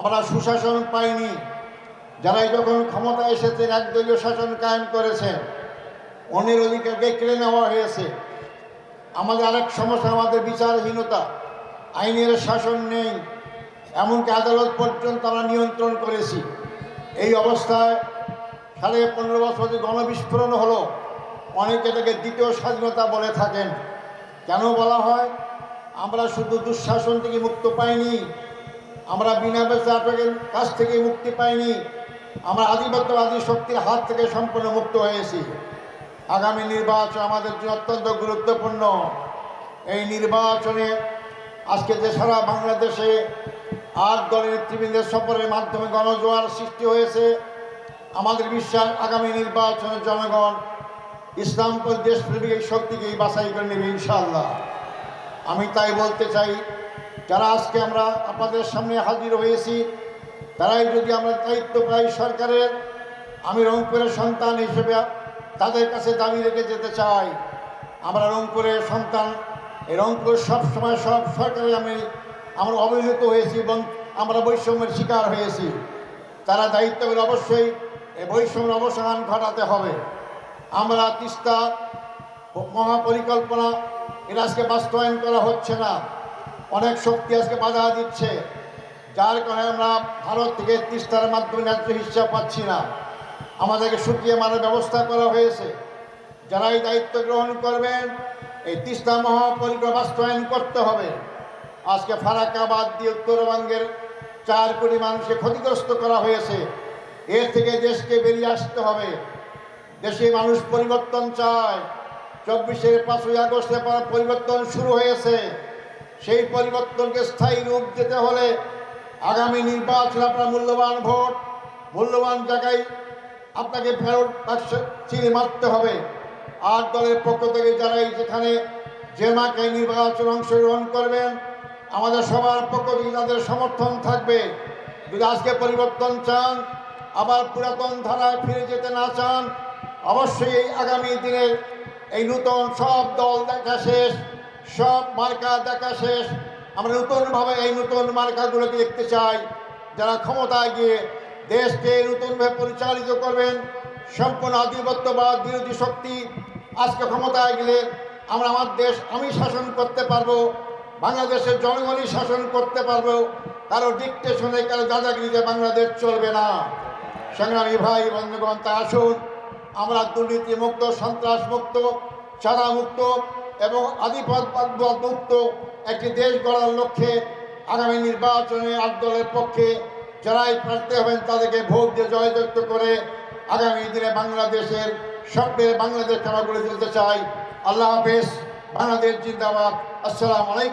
আমরা সুশাসন পাইনি। যারাই যখন ক্ষমতা এসেছেন একদলীয় শাসন কায়েম করেছেন অন্যের অধিকারকে কেড়ে নেওয়া হয়েছে। আমাদের আরেক সমস্যা, আমাদের বিচারহীনতা। আইনের শাসন নেই, এমনকি আদালত পর্যন্ত আমরা নিয়ন্ত্রণ করেছি। এই অবস্থায় সাড়ে পনেরো বছর যে গণবিস্ফোরণ হলো, অনেকে এটাকে দ্বিতীয় স্বাধীনতা বলে থাকেন। কেন বলা হয়? আমরা শুধু দুঃশাসন থেকে মুক্ত পাইনি আমরা বিনা বেচাটের কাছ থেকে মুক্তি পাইনি। আমরা আধিপত্যবাদী শক্তির হাত থেকে সম্পূর্ণ মুক্ত হয়েছি। আগামী নির্বাচন আমাদের জন্য অত্যন্ত গুরুত্বপূর্ণ। এই নির্বাচনে আজকে যে সারা বাংলাদেশে আট দলের নেতৃবৃন্দের সফরের মাধ্যমে গণজোয়ার সৃষ্টি হয়েছে, আমাদের বিশ্বাস আগামী নির্বাচনে জনগণ ইসলামপুর দেশপ্রেমিক এই শক্তিকেই বাছাই করে নেবে ইনশাআল্লাহ। আমি তাই বলতে চাই যারা আজকে আমরা আপনাদের সামনে হাজির হয়েছি, তারাই যদি আমরা দায়িত্ব পাই সরকারের, আমি রংপুরের সন্তান হিসেবে তাদের কাছে দাবি রেখে যেতে চাই। আমরা রংপুরের সন্তান, এই রংপুর সব সময় সব সরকারে আমি, আমরা অবহেলিত হয়েছি এবং আমরা বৈষম্যের শিকার হয়েছি। তারা দায়িত্ব করে অবশ্যই এই বৈষম্যের অবসান ঘটাতে হবে। আমরা তিস্তা মহাপরিকল্পনা এটা আজকে বাস্তবায়ন করা হচ্ছে না। অনেক শক্তি আজকে বাধা দিচ্ছে। যার কারণে আমরা ভারত থেকে তিস্তার মাধ্যমে ন্যায্য হিসাব পাচ্ছি না। আমাদেরকে শুকিয়ে মারার ব্যবস্থা করা হয়েছে। যারা এই দায়িত্ব গ্রহণ করবেন, এই তিস্তা মহাপরিকল্পনা বাস্তবায়ন করতে হবে। আজকে ফারাক্কাবাদ দিয়ে উত্তরবঙ্গের চার কোটি মানুষকে ক্ষতিগ্রস্ত করা হয়েছে। এর থেকে দেশকে বেরিয়ে আসতে হবে। দেশে মানুষ পরিবর্তন চায়। চব্বিশের পাঁচই আগস্টের পর পরিবর্তন শুরু হয়েছে। সেই পরিবর্তনকে স্থায়ী রূপ দিতে হলে আগামী নির্বাচন আপনার মূল্যবান ভোট, মূল্যবান জায়গায় আপনাকে ফেরত চিনি মারতে হবে। আর দলের পক্ষ থেকে যারাই যেখানে যে মাকে নির্বাচন অংশগ্রহণ করবেন, আমাদের সবার পক্ষ থেকে তাদের সমর্থন থাকবে। যদি আজকে পরিবর্তন চান, আবার পুরাতন ধারায় ফিরে যেতে না চান, অবশ্যই আগামী দিনের এই নূতন সব দল দেখা শেষ। সব মার্কা দেখা শেষ। আমরা নতুনভাবে এই নতুন মার্কাগুলোকে দেখতে চাই। যারা ক্ষমতায় গিয়ে দেশকে নতুনভাবে পরিচালিত করবেন, সম্পূর্ণ আধিপত্যবাদ, বিরোধী শক্তি, আজকে ক্ষমতায় গেলে আমরা আমার দেশ, আমি শাসন করতে পারব, বাংলাদেশের জনগণই শাসন করতে পারব, কারও ডিকটেশনে কারও দাদাগিরিতে বাংলাদেশ চলবে না। সংগ্রামী ভাই, বন্ধুগণ তা আসুন, আমরা দুর্নীতি মুক্ত সন্ত্রাস মুক্ত চাঁদা মুক্ত এবং আধিপত্য মুক্ত একটি দেশ গড়ার লক্ষ্যে আগামী নির্বাচনে আট দলের পক্ষে যারাই প্রার্থী হবেন তাদেরকে ভোট দিয়ে জয়যুক্ত করে আগামী দিনে বাংলাদেশের স্বপ্নের বাংলাদেশ আমরা গড়ে তুলতে চাই। আল্লাহ হাফেজ, বাংলাদেশ জিন্দাবাদ। আসসালামু আলাইকুম।